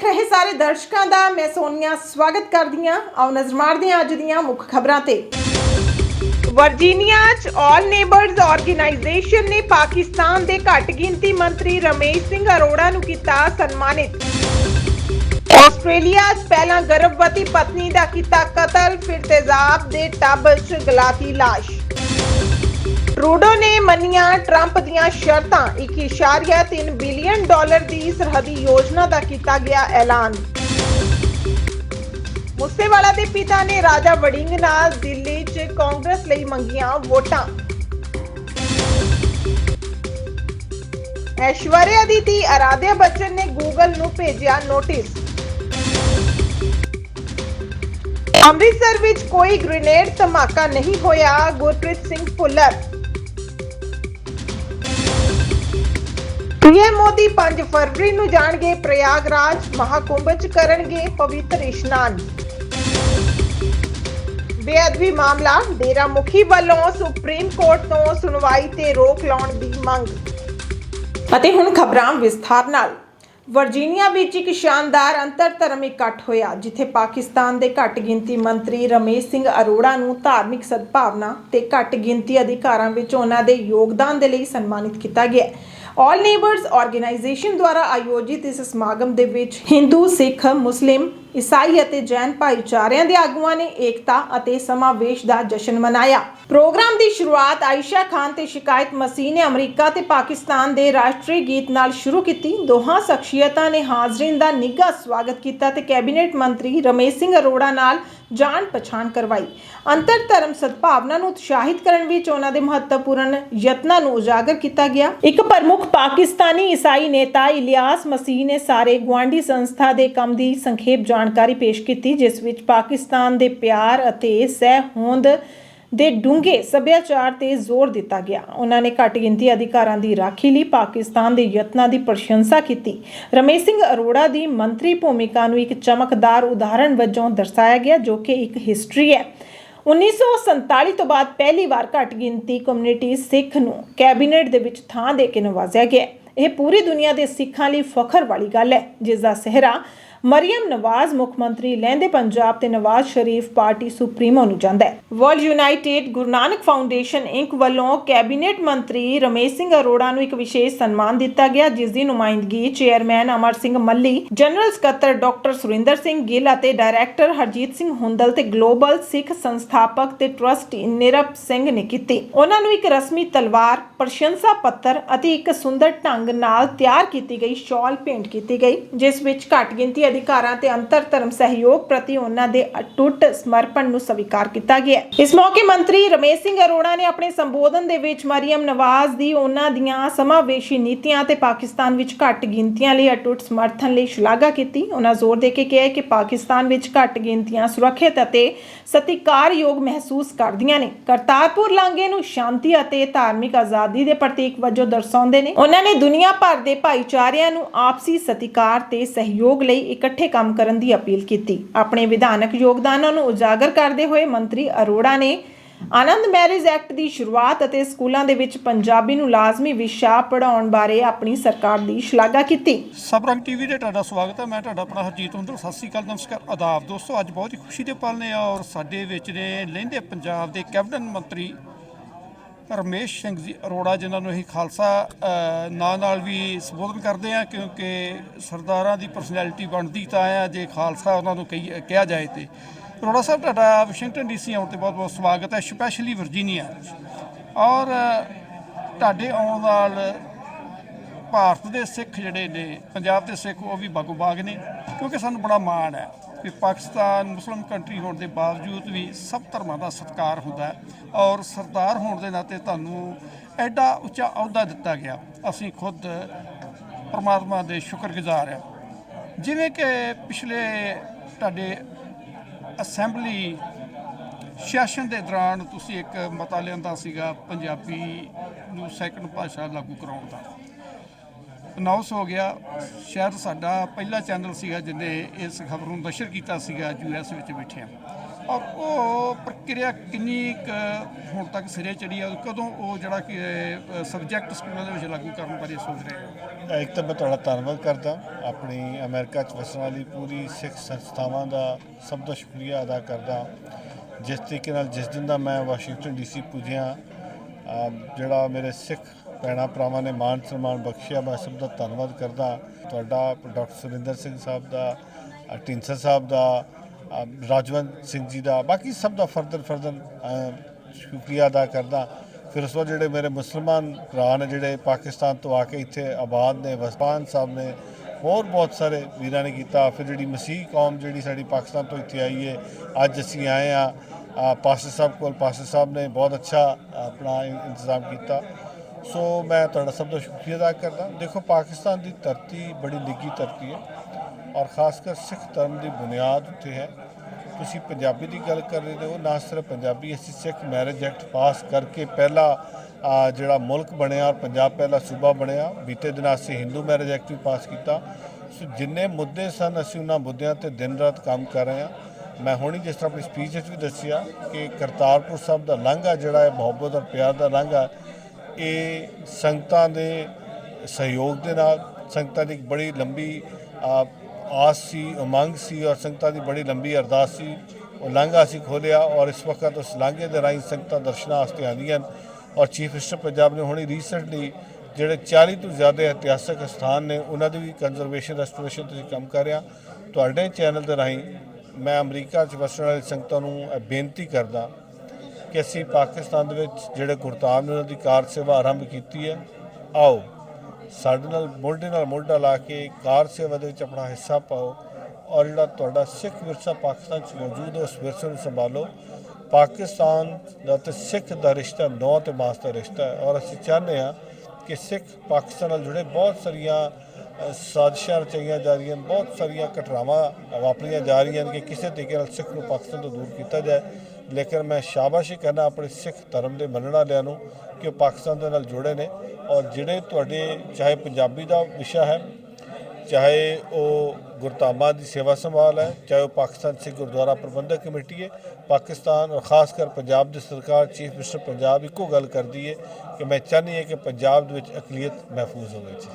ਦੇਖ ਰਹੇ ਸਾਰੇ ਦਰਸ਼ਕਾਂ ਦਾ, ਮੈਂ ਸੋਨੀਆ ਸਵਾਗਤ ਕਰਦੀ ਹਾਂ ਆਓ ਨਜ਼ਰ ਮਾਰਦੇ ਹਾਂ ਅੱਜ ਦੀਆਂ ਮੁੱਖ ਖਬਰਾਂ ਤੇ। ਵਰਜੀਨੀਆ 'ਚ ਆਲ ਨੇਬਰਸ ਆਰਗੇਨਾਈਜੇਸ਼ਨ ਨੇ ਪਾਕਿਸਤਾਨ ਦੇ ਘੱਟ ਗਿਣਤੀ ਮੰਤਰੀ ਰਮੇਸ਼ ਸਿੰਘ ਅਰੋੜਾ ਨੂੰ ਕੀਤਾ ਸਨਮਾਨਿਤ। ਆਸਟ੍ਰੇਲੀਆ 'ਚ ਪਹਿਲਾਂ ਗਰਭਵਤੀ ਪਤਨੀ ਦਾ ਕੀਤਾ ਕਤਲ, ਫਿਰ ਤੇਜ਼ਾਬ ਦੇ ਟੱਬ 'ਚ ਗਲਾਤੀ ਲਾਸ਼। ਟਰੂਡੋ ਨੇ ਮੰਨੀਆਂ ਟਰੰਪ ਦੀਆਂ ਸ਼ਰਤਾਂ। 1.3 ਬਿਲੀਅਨ ਡਾਲਰ ਦੀ ਸਰਹੱਦੀ ਯੋਜਨਾ ਦਾ ਕੀਤਾ ਗਿਆ ਐਲਾਨ। ਮੁਸੇਵਾਲਾ ਦੇ ਪਿਤਾ ਨੇ ਰਾਜਾ ਵੜਿੰਗ ਨਾਲ ਦਿੱਲੀ 'ਚ ਕਾਂਗਰਸ ਲਈ ਮੰਗੀਆਂ ਵੋਟਾਂ। ਐਸ਼ਵਰਿਆ ਦੀ ਧੀ ਅਰਾਧਿਆ ਬੱਚਨ ਨੇ ਗੂਗਲ ਨੂੰ ਭੇਜਿਆ ਨੋਟਿਸ। ਅੰਮ੍ਰਿਤਸਰ ਵਿੱਚ ਕੋਈ ਗ੍ਰੇਨੇਡ ਧਮਾਕਾ ਨਹੀਂ ਹੋਇਆ, ਗੁਰਪ੍ਰੀਤ ਸਿੰਘ ਭੁੱਲਰ। ਪੀਐਮ ਮੋਦੀ 5 ਫਰਵਰੀ ਨੂੰ ਜਾਣਗੇ, ਪ੍ਰਯਾਗਰਾਜ ਮਹਾਕੁੰਭ ਚ ਕਰਨਗੇ ਪਵਿੱਤਰ ਇਸ਼ਨਾਨ। ਬੇਅਦਬੀ ਮਾਮਲਾ ਡੇਰਾ ਮੁਖੀ ਵੱਲੋਂ ਸੁਪਰੀਮ ਕੋਰਟ ਤੋਂ ਸੁਣਵਾਈ ਤੇ ਰੋਕ ਲਾਉਣ ਦੀ ਮੰਗ। ਅਤੇ ਹੁਣ ਖਬਰਾਂ ਵਿਸਥਾਰ ਨਾਲ। ਵਰਜੀਨੀਆ ਵਿੱਚ ਇੱਕ ਸ਼ਾਨਦਾਰ ਅੰਤਰ ਧਰਮ ਇਕੱਠ ਹੋਇਆ, ਜਿੱਥੇ ਪਾਕਿਸਤਾਨ ਦੇ ਘੱਟ ਗਿਣਤੀ ਮੰਤਰੀ ਰਮੇਸ਼ ਸਿੰਘ ਅਰੋੜਾ ਨੂੰ ਧਾਰਮਿਕ ਸਦਭਾਵਨਾ ਤੇ ਘੱਟ ਗਿਣਤੀ ਅਧਿਕਾਰਾਂ ਵਿੱਚ ਉਹਨਾਂ ਦੇ ਯੋਗਦਾਨ ਦੇ ਲਈ ਸਨਮਾਨਿਤ ਕੀਤਾ ਗਿਆ। ਆਲ ਨੇਬਰਸ ਆਰਗੇਨਾਈਜੇਸ਼ਨ ਦੁਆਰਾ ਆਯੋਜਿਤ ਇਸ ਸਮਾਗਮ ਦੇ ਵਿੱਚ ਹਿੰਦੂ ਸਿੱਖ ਮੁਸਲਿਮ ਈਸਾਈ ਅਤੇ ਜੈਨ ਭਾਈਚਾਰਿਆਂ ਦੇ ਆਗੂਆਂ ਨੇ ਏਕਤਾ ਅਤੇ ਸਮਾਵੇਸ਼ ਦਾ ਜਸ਼ਨ ਮਨਾਇਆ। ਪ੍ਰੋਗਰਾਮ ਦੀ ਸ਼ੁਰੂਆਤ ਆਇਸ਼ਾ ਖਾਨ ਤੇ ਸ਼ਿਕਾਇਤ ਮਸੀਹ ਨੇ ਅਮਰੀਕਾ ਤੇ ਪਾਕਿਸਤਾਨ ਦੇ ਰਾਸ਼ਟਰੀ ਗੀਤ ਨਾਲ ਸ਼ੁਰੂ ਕੀਤੀ। ਦੋਹਾਂ ਸ਼ਖਸੀਅਤਾਂ ਨੇ ਹਾਜ਼ਰੀਨ ਦਾ ਨਿੱਘਾ ਸਵਾਗਤ ਕੀਤਾ ਤੇ ਕੈਬਨਿਟ ਮੰਤਰੀ ਰਮੇਸ਼ ਸਿੰਘ ਅਰੋੜਾ ਨਾਲ ਜਾਣ ਪਛਾਣ ਕਰਵਾਈ। ਅੰਤਰ ਧਰਮ ਸਦਭਾਵਨਾ ਨੂੰ ਉਤਸ਼ਾਹਿਤ ਕਰਨ ਵਿੱਚ ਉਹਨਾਂ ਦੇ ਮਹੱਤਵਪੂਰਨ ਯਤਨਾਂ ਨੂੰ ਉਜਾਗਰ ਕੀਤਾ ਗਿਆ। ਇੱਕ ਪ੍ਰਮੁੱਖ ਪਾਕਿਸਤਾਨੀ ਈਸਾਈ ਨੇਤਾ ਇਲਿਆਸ ਮਸੀਹ ਨੇ ਸਾਰੇ ਗੁਆਂਢੀ ਸੰਸਥਾ ਦੇ ਕੰਮ ਦੀ ਸੰਖੇਪ ਜਾਣਕਾਰੀ ਪੇਸ਼ ਕੀਤੀ, ਜਿਸ ਵਿੱਚ ਪਾਕਿਸਤਾਨ ਦੇ ਪਿਆਰ ਅਤੇ ਸਹਿ ਦੇ ਡੂੰਘੇ ਸੱਭਿਆਚਾਰ ਤੇ ਜ਼ੋਰ ਦਿੱਤਾ ਗਿਆ। ਉਹਨਾਂ ਨੇ ਘੱਟ ਗਿਣਤੀ ਅਧਿਕਾਰਾਂ ਦੀ ਰਾਖੀ ਲਈ ਪਾਕਿਸਤਾਨ ਦੇ ਯਤਨਾਂ ਦੀ ਪ੍ਰਸ਼ੰਸਾ ਕੀਤੀ। ਰਮੇਸ਼ ਸਿੰਘ ਅਰੋੜਾ ਦੀ ਮੰਤਰੀ ਭੂਮਿਕਾ ਨੂੰ ਇੱਕ ਚਮਕਦਾਰ ਉਦਾਹਰਣ ਵਜੋਂ ਦਰਸਾਇਆ ਗਿਆ, ਜੋ ਕਿ ਇੱਕ ਹਿਸਟਰੀ ਹੈ। 1947 ਤੋਂ ਬਾਅਦ ਪਹਿਲੀ ਵਾਰ ਘੱਟ ਗਿਣਤੀ ਕਮਿਊਨਿਟੀ ਸਿੱਖ ਨੂੰ ਕੈਬਨਿਟ ਦੇ ਵਿੱਚ ਥਾਂ ਦੇ ਕੇ ਨਵਾਜ਼ਿਆ ਗਿਆ ਇਹ ਪੂਰੀ ਦੁਨੀਆ ਦੇ ਸਿੱਖਾਂ ਲਈ ਫਖਰ ਵਾਲੀ ਗੱਲ ਹੈ ਜਿਸ ਦਾ ਸਿਹਰਾ ਮਰੀਮ ਨਵਾਜ਼ ਮੁੱਖ ਮੰਤਰੀ ਲਹਿੰਦੇ ਪੰਜਾਬ ਤੇ ਨਵਾਜ਼ ਸ਼ਰੀਫ ਪਾਰਟੀ ਸੁਪਰੀਮੋ ਨੂੰ ਜਾਂਦਾ ਹੈ। World United Guru Nanak Foundation Inc ਵੱਲੋਂ ਕੈਬਨਿਟ ਮੰਤਰੀ ਰਮੇਸ਼ ਸਿੰਘ ਅਰੋੜਾ ਨੂੰ ਇੱਕ ਵਿਸ਼ੇਸ਼ ਸਨਮਾਨ ਦਿੱਤਾ ਗਿਆ, ਜਿਸ ਦੀ ਨੁਮਾਇੰਦਗੀ ਚੇਅਰਮੈਨ ਅਮਰ ਸਿੰਘ ਮੱਲੀ, ਜਨਰਲ ਸਕੱਤਰ ਡਾਕਟਰ ਸੁਰਿੰਦਰ ਸਿੰਘ ਗਿੱਲ ਅਤੇ ਡਾਇਰੈਕਟਰ ਹਰਜੀਤ ਸਿੰਘ ਹੁੰਦਲ ਤੇ ਗਲੋਬਲ ਸਿੱਖ ਸੰਸਥਾਪਕ ਤੇ ਟਰਸਟੀ ਨਿਰਪ ਸਿੰਘ ਨੇ ਕੀਤੀ। ਉਹਨਾਂ ਨੂੰ ਇੱਕ ਰਸਮੀ ਤਲਵਾਰ, ਪ੍ਰਸ਼ੰਸਾ ਪੱਤਰ ਅਤੇ ਇੱਕ ਸੁੰਦਰ ਢੰਗ ਨਾਲ ਤਿਆਰ ਕੀਤੀ ਗਈ ਸ਼ਾਲ ਭੇਂਟ ਕੀਤੀ ਗਈ, ਜਿਸ ਵਿੱਚ ਘੱਟ ਗਿਣਤੀ ਅਧਿਕਾਰਾਂ ਤੇ ਅੰਤਰ ਧਰਮ ਸਹਿਯੋਗ ਪ੍ਰਤੀ ਉਹਨਾਂ ਦੇ ਅਟੁੱਟ ਸਮਰਪਣ ਨੂੰ ਸਵੀਕਾਰ ਕੀਤਾ ਗਿਆ ਇਸ ਮੌਕੇ ਮੰਤਰੀ ਰਮੇਸ਼ ਸਿੰਘ ਅਰੋੜਾ ਨੇ ਆਪਣੇ ਸੰਬੋਧਨ ਦੇ ਵਿੱਚ ਮਰੀਮ ਨਵਾਜ਼ ਦੀ ਉਹਨਾਂ ਦੀਆਂ ਸਮਾਵੇਸ਼ੀ ਨੀਤੀਆਂ ਤੇ ਪਾਕਿਸਤਾਨ ਵਿੱਚ ਘੱਟ ਗਿਣਤੀਆਂ ਲਈ ਅਟੁੱਟ ਸਮਰਥਨ ਲਈ ਸ਼ਲਾਘਾ ਕੀਤੀ। ਉਹਨਾਂ ਜ਼ੋਰ ਦੇ ਕੇ ਕਿਹਾ ਕਿ ਪਾਕਿਸਤਾਨ ਵਿੱਚ ਘੱਟ ਗਿਣਤੀਆਂ ਸੁਰੱਖਿਅਤ ਅਤੇ ਸਤਿਕਾਰਯੋਗ ਮਹਿਸੂਸ ਕਰਦੀਆਂ ਨੇ। ਕਰਤਾਰਪੁਰ ਲਾਂਘੇ ਨੂੰ ਸ਼ਾਂਤੀ ਅਤੇ ਧਾਰਮਿਕ ਆਜ਼ਾਦੀ ਦੇ ਪ੍ਰਤੀਕ ਵਜੋਂ ਦਰਸਾਉਂਦੇ ਨੇ। ਉਹਨਾਂ ਨੇ ਦੁਨੀਆ ਭਰ ਦੇ ਭਾਈਚਾਰਿਆਂ ਨੂੰ ਆਪਸੀ ਸਤਿਕਾਰ ਤੇ ਸਹਿਯੋਗ ਲਈ ਇਕੱਠੇ ਕੰਮ ਕਰਨ ਦੀ ਅਪੀਲ ਕੀਤੀ। ਆਪਣੇ ਵਿਧਾਨਕ ਯੋਗਦਾਨਾਂ ਨੂੰ ਉਜਾਗਰ ਕਰਦੇ ਹੋਏ ਮੰਤਰੀ ਅਰੋੜਾ ਨੇ ਆਨੰਦ ਮੈਰਿਜ ਐਕਟ ਦੀ ਸ਼ੁਰੂਆਤ ਅਤੇ ਸਕੂਲਾਂ ਦੇ ਵਿੱਚ ਪੰਜਾਬੀ ਨੂੰ ਲਾਜ਼ਮੀ ਵਿਸ਼ਾ ਪੜ੍ਹਾਉਣ ਬਾਰੇ ਆਪਣੀ ਸਰਕਾਰ ਦੀ ਸ਼ਲਾਘਾ ਕੀਤੀ। ਸਬਰੰਗ ਟੀਵੀ ਤੇ ਤੁਹਾਡਾ ਸਵਾਗਤ ਹੈ। ਮੈਂ ਤੁਹਾਡਾ ਆਪਣਾ ਹਰਜੀਤ ਹੁੰਦਲ ਸਤਿ ਸ੍ਰੀ ਅਕਾਲ, ਨਮਸਕਾਰ। ਆਦਾਬ ਦੋਸਤੋ, ਅੱਜ ਬਹੁਤ ਹੀ ਖੁਸ਼ੀ ਦੇ ਪਲ ਨੇ ਔਰ ਸਾਡੇ ਵਿੱਚ ਨੇ ਲਹਿੰਦੇ ਪੰਜਾਬ ਦੇ ਕੈਬਨਿਟ ਮੰਤਰੀ ਰਮੇਸ਼ ਸਿੰਘ ਜੀ ਅਰੋੜਾ, ਜਿਨ੍ਹਾਂ ਨੂੰ ਅਸੀਂ ਖਾਲਸਾ ਨਾਂ ਨਾਲ ਵੀ ਸੰਬੋਧਨ ਕਰਦੇ ਆ ਕਿਉਂਕਿ ਸਰਦਾਰਾਂ ਦੀ ਪਰਸਨੈਲਿਟੀ ਬਣਦੀ ਤਾਂ ਆ ਜੇ ਖਾਲਸਾ ਉਹਨਾਂ ਨੂੰ ਕਹੀ, ਕਿਹਾ ਜਾਏ ਤੇ। ਅਰੋੜਾ ਸਾਹਿਬ, ਤੁਹਾਡਾ ਵਾਸ਼ਿੰਗਟਨ ਡੀਸੀ ਆਉਣ ਤੇ ਬਹੁਤ ਬਹੁਤ ਸਵਾਗਤ ਹੈ, ਸਪੈਸ਼ਲੀ ਵਰਜੀਨੀਆ ਔਰ, ਤੁਹਾਡੇ ਆਉਣ ਨਾਲ ਭਾਰਤ ਦੇ ਸਿੱਖ ਜਿਹੜੇ ਨੇ, ਪੰਜਾਬ ਦੇ ਸਿੱਖ, ਉਹ ਵੀ ਬਾਗੋ ਬਾਗ ਨੇ, ਕਿਉਂਕਿ ਸਾਨੂੰ ਬੜਾ ਮਾਣ ਹੈ ਕਿ ਪਾਕਿਸਤਾਨ ਮੁਸਲਮ ਕੰਟਰੀ ਹੋਣ ਦੇ ਬਾਵਜੂਦ ਵੀ ਸਭ ਧਰਮਾਂ ਦਾ ਸਤਿਕਾਰ ਹੁੰਦਾ ਔਰ ਸਰਦਾਰ ਹੋਣ ਦੇ ਨਾਤੇ ਤੁਹਾਨੂੰ ਐਡਾ ਉੱਚਾ ਅਹੁਦਾ ਦਿੱਤਾ ਗਿਆ। ਅਸੀਂ ਖੁਦ ਪਰਮਾਤਮਾ ਦੇ ਸ਼ੁਕਰਗੁਜ਼ਾਰ ਹਾਂ। ਜਿਵੇਂ ਕਿ ਪਿਛਲੇ ਤੁਹਾਡੇ ਅਸੈਂਬਲੀ ਸੈਸ਼ਨ ਦੇ ਦੌਰਾਨ ਤੁਸੀਂ ਇੱਕ ਮਤਾ ਲਿਆਂਦਾ ਸੀਗਾ ਪੰਜਾਬੀ ਨੂੰ ਸੈਕੰਡ ਭਾਸ਼ਾ ਲਾਗੂ ਕਰਾਉਣ ਦਾ। ਅਨਾਉਂਸ ਹੋ ਗਿਆ। ਸ਼ਾਇਦ ਸਾਡਾ ਪਹਿਲਾ ਚੈਨਲ ਸੀਗਾ ਜਿਹਨੇ ਇਸ ਖਬਰ ਨੂੰ ਨਸ਼ਰ ਕੀਤਾ ਸੀਗਾ ਯੂਐਸ ਵਿੱਚ ਬੈਠਿਆਂ ਔਰ ਉਹ ਪ੍ਰਕਿਰਿਆ ਕਿੰਨੀ ਹੁਣ ਤੱਕ ਸਿਰੇ ਚੜੀ ਹੈ ਕਦੋਂ ਉਹ ਜਿਹੜਾ ਕਿ ਸਬਜੈਕਟ ਸਕੂਲਾਂ ਦੇ ਵਿੱਚ ਲਾਗੂ ਕਰਨ ਬਾਰੇ ਸੋਚ ਰਹੇ ਹੋ? ਇੱਕ ਤਾਂ ਮੈਂ ਤੁਹਾਡਾ ਧੰਨਵਾਦ ਕਰਦਾ। ਆਪਣੀ ਅਮਰੀਕਾ 'ਚ ਵਸਣ ਵਾਲੀ ਪੂਰੀ ਸਿੱਖ ਸੰਸਥਾਵਾਂ ਦਾ ਸਭ ਦਾ ਸ਼ੁਕਰੀਆ ਅਦਾ ਕਰਦਾ। ਜਿਸ ਤਰੀਕੇ ਨਾਲ ਜਿਸ ਦਿਨ ਦਾ ਮੈਂ ਵਾਸ਼ਿੰਗਟਨ ਡੀਸੀ ਪੁੱਜਿਆ ਜਿਹੜਾ ਮੇਰੇ ਸਿੱਖ ਭੈਣਾਂ ਭਰਾਵਾਂ ਨੇ ਮਾਨ ਸਨਮਾਨ ਬਖਸ਼ਿਆ, ਮੈਂ ਸਭ ਦਾ ਧੰਨਵਾਦ ਕਰਦਾ। ਤੁਹਾਡਾ ਡਾਕਟਰ ਸੁਰਿੰਦਰ ਸਿੰਘ ਸਾਹਿਬ ਦਾ, ਅਹ ਸਾਹਿਬ ਦਾ ਰਾਜਵੰਤ ਸਿੰਘ ਜੀ ਦਾ, ਬਾਕੀ ਸਭ ਦਾ ਫਰਦਰ ਫਰਦਰ ਸ਼ੁਕਰੀਆ ਅਦਾ ਕਰਦਾ। ਫਿਰ ਉਸ ਤੋਂ ਬਾਅਦ ਜਿਹੜੇ ਮੇਰੇ ਮੁਸਲਮਾਨ ਭਰਾ ਨੇ, ਜਿਹੜੇ ਪਾਕਿਸਤਾਨ ਤੋਂ ਆ ਕੇ ਇੱਥੇ ਆਬਾਦ ਨੇ, ਵਸਪਾਨ ਸਾਹਿਬ ਨੇ, ਹੋਰ ਬਹੁਤ ਸਾਰੇ ਵੀਰਾਂ ਨੇ ਕੀਤਾ। ਫਿਰ ਜਿਹੜੀ ਮਸੀਹ ਕੌਮ ਜਿਹੜੀ ਸਾਡੀ ਪਾਕਿਸਤਾਨ ਤੋਂ ਇੱਥੇ ਆਈ ਹੈ ਅੱਜ ਅਸੀਂ ਆਏ ਆ ਪਾਸਟਰ ਸਾਹਿਬ ਕੋਲ ਪਾਸਟਰ ਸਾਹਿਬ ਨੇ ਬਹੁਤ ਅੱਛਾ ਆਪਣਾ ਇੰਤਜ਼ਾਮ ਕੀਤਾ। ਸੋ ਮੈਂ ਤੁਹਾਡਾ ਸਭ ਦਾ ਸ਼ੁਕਰੀਆ ਅਦਾ ਕਰਦਾ। ਦੇਖੋ, ਪਾਕਿਸਤਾਨ ਦੀ ਧਰਤੀ ਬੜੀ ਨਿੱਘੀ ਧਰਤੀ ਹੈ। ਔਰ ਖਾਸ ਕਰ ਸਿੱਖ ਧਰਮ ਦੀ ਬੁਨਿਆਦ ਉੱਤੇ ਹੈ। ਤੁਸੀਂ ਪੰਜਾਬੀ ਦੀ ਗੱਲ ਕਰ ਰਹੇ ਹੋ, ਨਾ ਸਿਰਫ ਪੰਜਾਬੀ, ਅਸੀਂ ਸਿੱਖ ਮੈਰਿਜ ਐਕਟ ਪਾਸ ਕਰਕੇ ਪਹਿਲਾ ਜਿਹੜਾ ਮੁਲਕ ਬਣਿਆ ਔਰ ਪੰਜਾਬ ਪਹਿਲਾ ਸੂਬਾ ਬਣਿਆ, ਬੀਤੇ ਦਿਨਾਂ ਅਸੀਂ ਹਿੰਦੂ ਮੈਰਿਜ ਐਕਟ ਵੀ ਪਾਸ ਕੀਤਾ। ਸੋ ਜਿੰਨੇ ਮੁੱਦੇ ਸਨ, ਅਸੀਂ ਉਹਨਾਂ ਮੁੱਦਿਆਂ ਤੇ ਦਿਨ ਰਾਤ ਕੰਮ ਕਰ ਰਹੇ ਹਾਂ। ਮੈਂ ਹੁਣੀ ਜਿਸ ਤਰ੍ਹਾਂ ਆਪਣੀ ਸਪੀਚ ਵਿੱਚ ਵੀ ਦੱਸਿਆ ਕਿ ਕਰਤਾਰਪੁਰ ਸਾਹਿਬ ਦਾ ਲਾਂਘਾ ਜਿਹੜਾ ਹੈ, ਮੁਹੱਬਤ ਔਰ ਪਿਆਰ ਦਾ ਲਾਂਘਾ, ਇਹ ਸੰਗਤਾਂ ਦੇ ਸਹਿਯੋਗ ਦੇ ਨਾਲ, ਸੰਗਤਾਂ ਦੀ ਇੱਕ ਬੜੀ ਲੰਬੀ ਆਸ ਸੀ ਉਮੰਗ ਸੀ ਔਰ ਸੰਗਤਾਂ ਦੀ ਬੜੀ ਲੰਬੀ ਅਰਦਾਸ ਸੀ। ਉਹ ਲਾਂਘਾ ਅਸੀਂ ਖੋਲਿਆ ਔਰ ਇਸ ਵਕਤ ਉਸ ਲਾਂਘੇ ਦੇ ਰਾਹੀਂ ਸੰਗਤਾਂ ਦਰਸ਼ਨਾਂ ਵਾਸਤੇ ਆਉਂਦੀਆਂ ਹਨ ਔਰ ਚੀਫ ਮਿਨਿਸਟਰ ਪੰਜਾਬ ਨੇ ਹੁਣੀ ਰੀਸੈਂਟਲੀ ਜਿਹੜੇ 40 ਤੋਂ ਜ਼ਿਆਦਾ ਇਤਿਹਾਸਕ ਸਥਾਨ ਨੇ, ਉਹਨਾਂ ਦੀ ਵੀ ਕੰਜ਼ਰਵੇਸ਼ਨ ਰੈਸਟੋਰੇਸ਼ਨ ਤੇ ਕੰਮ ਕਰ ਰਿਹਾ ਤੁਹਾਡੇ ਚੈਨਲ ਦੇ ਰਾਹੀਂ ਮੈਂ ਅਮਰੀਕਾ 'ਚ ਵਸਣ ਵਾਲੀ ਸੰਗਤਾਂ ਨੂੰ ਬੇਨਤੀ ਕਰਦਾ ਕਿ ਅਸੀਂ ਪਾਕਿਸਤਾਨ ਦੇ ਵਿੱਚ ਜਿਹੜੇ ਗੁਰਤਾਮ ਨੇ ਉਹਨਾਂ ਦੀ ਕਾਰ ਸੇਵਾ ਆਰੰਭ ਕੀਤੀ ਹੈ, ਆਓ। ਸਾਡੇ ਨਾਲ ਮੋਢੇ ਨਾਲ ਮੋਢਾ ਲਾ ਕੇ ਕਾਰ ਸੇਵਾ ਦੇ ਵਿੱਚ ਆਪਣਾ ਹਿੱਸਾ ਪਾਓ ਔਰ ਜਿਹੜਾ ਤੁਹਾਡਾ ਸਿੱਖ ਵਿਰਸਾ ਪਾਕਿਸਤਾਨ 'ਚ ਮੌਜੂਦ ਹੈ, ਉਸ ਵਿਰਸੇ ਨੂੰ ਸੰਭਾਲੋ। ਪਾਕਿਸਤਾਨ ਦਾ ਤੇ ਸਿੱਖ ਦਾ ਰਿਸ਼ਤਾ ਨੌ ਤੇ ਮਾਸ ਦਾ ਰਿਸ਼ਤਾ ਹੈ ਔਰ ਅਸੀਂ ਚਾਹੁੰਦੇ ਹਾਂ ਕਿ ਸਿੱਖ ਪਾਕਿਸਤਾਨ ਨਾਲ ਜੁੜੇ ਬਹੁਤ ਸਾਰੀਆਂ ਸਾਜ਼ਿਸ਼ਾਂ ਰਚਾਈਆਂ ਜਾ ਰਹੀਆਂ ਹਨ ਬਹੁਤ ਸਾਰੀਆਂ ਘਟਨਾਵਾਂ ਵਾਪਰੀਆਂ ਜਾ ਰਹੀਆਂ ਹਨ ਕਿ ਕਿਸੇ ਤਰੀਕੇ ਨਾਲ ਸਿੱਖ ਨੂੰ ਪਾਕਿਸਤਾਨ ਤੋਂ ਦੂਰ ਕੀਤਾ ਜਾਏ। ਲੇਕਿਨ ਮੈਂ ਸ਼ਾਬਾਸ਼ੀ ਕਰਨਾ ਆਪਣੇ ਸਿੱਖ ਧਰਮ ਦੇ ਮੰਨਣ ਵਾਲਿਆਂ ਨੂੰ ਕਿ ਉਹ ਪਾਕਿਸਤਾਨ ਦੇ ਨਾਲ ਜੁੜੇ ਨੇ ਔਰ ਜਿਹੜੇ ਤੁਹਾਡੇ, ਚਾਹੇ ਪੰਜਾਬੀ ਦਾ ਵਿਸ਼ਾ ਹੈ, ਚਾਹੇ ਉਹ ਗੁਰਧਾਮਾਂ ਦੀ ਸੇਵਾ ਸੰਭਾਲ ਹੈ, ਚਾਹੇ ਉਹ ਪਾਕਿਸਤਾਨ ਸਿੱਖ ਗੁਰਦੁਆਰਾ ਪ੍ਰਬੰਧਕ ਕਮੇਟੀ ਹੈ, ਪਾਕਿਸਤਾਨ ਔਰ ਖਾਸ ਕਰ ਪੰਜਾਬ ਦੀ ਸਰਕਾਰ, ਚੀਫ ਮਿਨਿਸਟਰ ਪੰਜਾਬ ਇੱਕੋ ਗੱਲ ਕਰਦੀ ਹੈ ਕਿ ਮੈਂ ਚਾਹੁੰਦੀ ਹਾਂ ਕਿ ਪੰਜਾਬ ਦੇ ਵਿੱਚ ਅਕਲੀਅਤ ਮਹਿਫੂਜ਼ ਹੋਵੇ। ਜੀ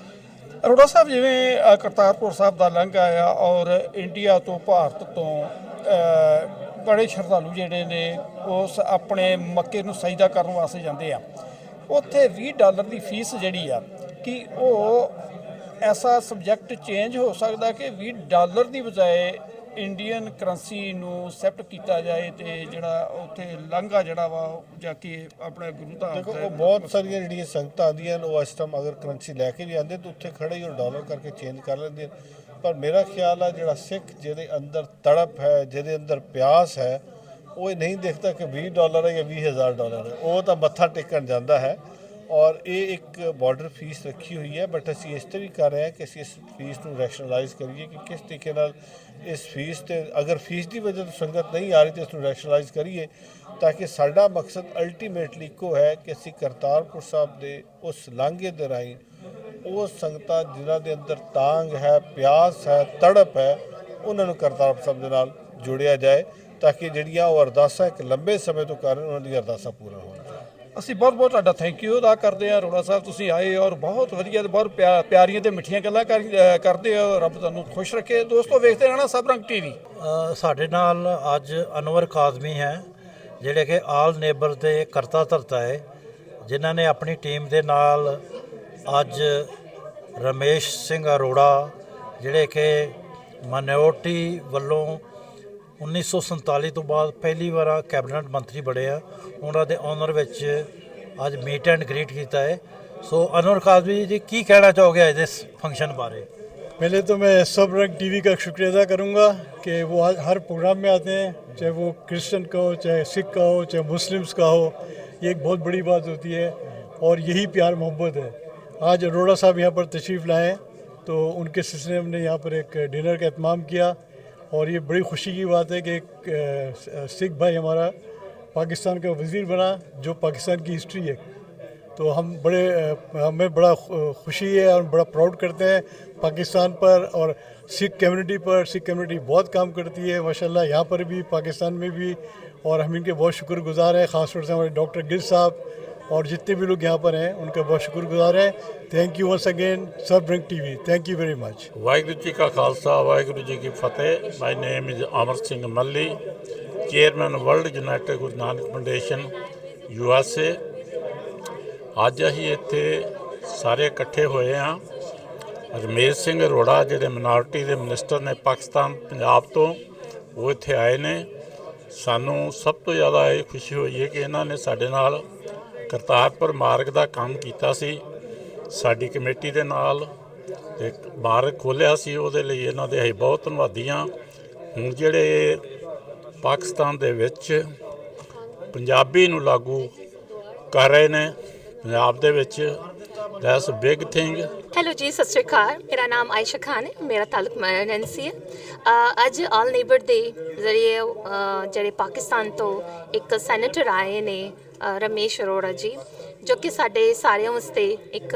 ਅਰੋੜਾ ਸਾਹਿਬ ਜਿਵੇਂ ਅ, ਕਰਤਾਰਪੁਰ ਸਾਹਿਬ ਦਾ ਲੰਘ ਆਇਆ ਔਰ ਇੰਡੀਆ ਤੋਂ ਭਾਰਤ ਤੋਂ ਅ, ਬੜੇ ਸ਼ਰਧਾਲੂ ਜਿਹੜੇ ਨੇ ਉਸ ਆਪਣੇ ਮੱਕੇ ਨੂੰ ਸਜਦਾ ਕਰਨ ਵਾਸਤੇ ਜਾਂਦੇ ਆ। ਉੱਥੇ 20 ਡਾਲਰ ਦੀ ਫੀਸ ਜਿਹੜੀ ਆ ਕਿ ਉਹ ਐਸਾ ਸਬਜੈਕਟ ਚੇਂਜ ਹੋ ਸਕਦਾ ਕਿ 20 ਡਾਲਰ ਦੀ ਬਜਾਏ ਇੰਡੀਅਨ ਕਰੰਸੀ ਨੂੰ ਐਕਸੈਪਟ ਕੀਤਾ ਜਾਏ ਤੇ ਜਿਹੜਾ ਉੱਥੇ ਲੰਘਾ ਜਿਹੜਾ ਵਾ ਉਹ ਜਾ ਕੇ ਆਪਣੇ ਗੁਰੂ ਧਾਮ ਦੇਖੋ ਉਹ ਬਹੁਤ ਸਾਰੀਆਂ ਜਿਹੜੀਆਂ ਸੰਗਤਾਂ ਆਉਂਦੀਆਂ ਨੇ ਉਹ ਇਸ ਟਾਈਮ ਅਗਰ ਕਰੰਸੀ ਲੈ ਕੇ ਵੀ ਆਉਂਦੇ ਤਾਂ ਉੱਥੇ ਖੜੇ ਹੀ ਉਹ ਡਾਲਰ ਕਰਕੇ ਚੇਂਜ ਕਰ ਲੈਂਦੇ ਪਰ ਮੇਰਾ ਖਿਆਲ ਆ ਜਿਹੜਾ ਸਿੱਖ ਜਿਹਦੇ ਅੰਦਰ ਤੜਪ ਹੈ ਜਿਹਦੇ ਅੰਦਰ ਪਿਆਸ ਹੈ ਉਹ ਇਹ ਨਹੀਂ ਦੇਖਦਾ ਕਿ 20 ਡਾਲਰ ਹੈ ਜਾਂ 20000 ਡਾਲਰ ਹੈ। ਉਹ ਤਾਂ ਮੱਥਾ ਟੇਕਣ ਜਾਂਦਾ ਹੈ। ਔਰ ਇਹ ਇੱਕ ਬਾਰਡਰ ਫੀਸ ਰੱਖੀ ਹੋਈ ਹੈ ਬਟ ਅਸੀਂ ਇਸ ਤੇ ਵੀ ਕਰ ਰਹੇ ਹਾਂ ਕਿ ਅਸੀਂ ਇਸ ਫੀਸ ਨੂੰ ਰੈਸ਼ਨਲਾਈਜ਼ ਕਰੀਏ ਕਿ ਕਿਸ ਤਰੀਕੇ ਨਾਲ ਇਸ ਫੀਸ ਤੇ ਅਗਰ ਫੀਸ ਦੀ ਵਜ੍ਹਾ ਤੋਂ ਸੰਗਤ ਨਹੀਂ ਆ ਰਹੀ ਤੇ ਇਸ ਨੂੰ ਰੈਸ਼ਨਲਾਈਜ਼ ਕਰੀਏ, ਤਾਂ ਕਿ ਸਾਡਾ ਮਕਸਦ ਅਲਟੀਮੇਟਲੀ ਇੱਕੋ ਹੈ ਕਿ ਅਸੀਂ ਕਰਤਾਰਪੁਰ ਸਾਹਿਬ ਦੇ ਉਸ ਲਾਂਘੇ ਦੇ ਰਾਹੀਂ ਉਹ ਸੰਗਤਾਂ ਜਿਨ੍ਹਾਂ ਦੇ ਅੰਦਰ ਤਾਂਗ ਹੈ, ਪਿਆਸ ਹੈ, ਤੜਪ ਹੈ, ਉਹਨਾਂ ਨੂੰ ਕਰਤਾਰਪੁਰ ਸਾਹਿਬ ਦੇ ਨਾਲ ਜੋੜਿਆ ਜਾਏ, ਤਾਂ ਕਿ ਜਿਹੜੀਆਂ ਉਹ ਅਰਦਾਸਾਂ ਇੱਕ ਲੰਬੇ ਸਮੇਂ ਤੋਂ ਕਰ ਰਹੇ ਉਹਨਾਂ ਦੀਆਂ ਅਰਦਾਸਾਂ ਪੂਰਾ ਹੋਣ। ਅਸੀਂ ਬਹੁਤ ਬਹੁਤ ਤੁਹਾਡਾ ਥੈਂਕ ਯੂ ਅਦਾ ਕਰਦੇ ਹਾਂ ਅਰੋੜਾ ਸਾਹਿਬ ਤੁਸੀਂ ਆਏ ਔਰ ਬਹੁਤ ਵਧੀਆ ਤੇ ਬਹੁਤ ਪਿਆ- ਪਿਆਰੀਆਂ ਤੇ ਮਿੱਠੀਆਂ ਗੱਲਾਂ ਕਰ- ਕਰਦੇ ਹੋ ਰੱਬ ਤੁਹਾਨੂੰ ਖੁਸ਼ ਰੱਖੇ। ਦੋਸਤੋ ਵੇਖਦੇ ਰਹਿਣਾ ਸਭ ਰੰਗ ਟੀਵੀ। ਅ, ਸਾਡੇ ਨਾਲ ਅੱਜ ਅਨਵਰ ਕਾਜ਼ਮੀ ਹੈ ਜਿਹੜੇ ਕਿ ਆਲ ਨੇਬਰ ਦੇ ਕਰਤਾ ਧਰਤਾ ਹੈ ਜਿਨ੍ਹਾਂ ਨੇ ਆਪਣੀ ਟੀਮ ਦੇ ਨਾਲ ਅੱਜ ਰਮੇਸ਼ ਸਿੰਘ ਅਰੋੜਾ ਜਿਹੜੇ ਕਿ ਮਨੋਰਟੀ ਵੱਲੋਂ 1947 ਤੋਂ ਬਾਅਦ ਪਹਿਲੀ ਵਾਰ ਕੈਬਨਿਟ ਮੰਤਰੀ ਬਣੇ ਆ ਉਹਨਾਂ ਦੇ ਆਨਰ ਵਿੱਚ ਅੱਜ ਮੀਟ ਐਂਡ ਗ੍ਰੀਟ ਕੀਤਾ ਹੈ ਸੋ ਅਨਵਰ ਕਾਜ਼ਮੀ ਜੀ ਕੀ ਕਹਿਣਾ ਚਾਹੋਗੇ ਅੱਜ ਇਸ ਫੰਕਸ਼ਨ ਬਾਰੇ पहले तो मैं सब रंग टीवी का शुक्रिया अदा करूंगा कि वो हर- हर प्रोग्राम में आते हैं चाहे वो क्रिश्चियन का हो चाहे सिख का हो चाहे मुस्लिम्स का हो ये एक बहुत बड़ी बात होती है और यही प्यार मोहब्बत है आज अरोड़ा साहब यहाँ पर तशरीफ़ लाए तो उनके सिलसिले में हमने यहाँ पर एक डिनर का अहतमाम किया और ये बड़ी खुशी की बात है कि एक सिख भाई हमारा पाकिस्तान का वज़ीर बना, जो पाकिस्तान की हिस्ट्री है। तो हम बड़े हमें बड़ा खुशी है और बड़ा प्राउड करते हैं पाकिस्तान पर और सिख कम्युनिटी पर। सिख कम्युनिटी बहुत काम करती है, माशाल्लाह, यहाँ पर भी, पाकिस्तान में भी। और हम इनके बहुत शुक्रगुजार हैं, ख़ासतौर से हमारे डॉक्टर गिल साहब और जितने भी लोग यहाँ पर हैं उनका बहुत शुक्रगुजार हैं थैंक यू वंस अगेन सब drink TV thank you very much Waheguru ji ਕਾ ਖਾਲਸਾ ਵਾਹਿਗੁਰੂ ਜੀ ਕੀ ਫਤਿਹ ਮਾਈ ਨੇਮ is Amar Singh Malli chairman world united Guru Nanak foundation U S A ਅੱਜ ਅਸੀਂ ਇੱਥੇ ਸਾਰੇ ਇਕੱਠੇ ਹੋਏ ਹਾਂ ਰਮੇਸ਼ ਸਿੰਘ ਅਰੋੜਾ ਜਿਹੜੇ ਮਿਨੋਰਟੀ ਦੇ ਮਿਨਿਸਟਰ ਨੇ ਪਾਕਿਸਤਾਨ ਪੰਜਾਬ ਤੋਂ ਉਹ ਇੱਥੇ ਆਏ ਨੇ ਸਾਨੂੰ ਸਭ ਤੋਂ ਜ਼ਿਆਦਾ ਇਹ ਖੁਸ਼ੀ ਹੋਈ ਹੈ ਕਿ ਇਹਨਾਂ ਨੇ ਸਾਡੇ ਨਾਲ ਕਰਤਾਰਪੁਰ ਮਾਰਗ ਦਾ ਕੰਮ ਕੀਤਾ ਸੀ। ਸਾਡੀ ਕਮੇਟੀ ਦੇ ਨਾਲ ਤੇ ਮਾਰਗ ਖੋਲਿਆ ਸੀ, ਉਹਦੇ ਲਈ ਇਹਨਾਂ ਦੇ ਅਸੀਂ ਬਹੁਤ ਧੰਨਵਾਦੀ ਹਾਂ। ਹੁਣ ਜਿਹੜੇ ਪਾਕਿਸਤਾਨ ਦੇ ਵਿੱਚ ਪੰਜਾਬੀ ਨੂੰ ਲਾਗੂ ਕਰ ਰਹੇ ਨੇ, ਪੰਜਾਬ ਦੇ ਵਿੱਚ ਦੈਟਸ ਬਿਗ ਥਿੰਗ ਹੈਲੋ ਜੀ, ਸਤਿ ਸ਼੍ਰੀ ਅਕਾਲ। ਮੇਰਾ ਨਾਮ ਆਇਸ਼ਾ ਖਾਨ ਹੈ, ਮੇਰਾ ਤਾਲੁਕ ਨੈਂਸੀ ਹੈ। ਅੱਜ ਆਲ ਨੇਬਰ ਦੇ ਜ਼ਰੀਏ ਜਿਹੜੇ ਪਾਕਿਸਤਾਨ ਤੋਂ ਇੱਕ ਸੈਨੇਟਰ ਆਏ ਨੇ ਰਮੇਸ਼ ਅਰੋੜਾ ਜੀ ਜੋ ਕਿ ਸਾਡੇ ਸਾਰਿਆਂ ਵਾਸਤੇ ਇੱਕ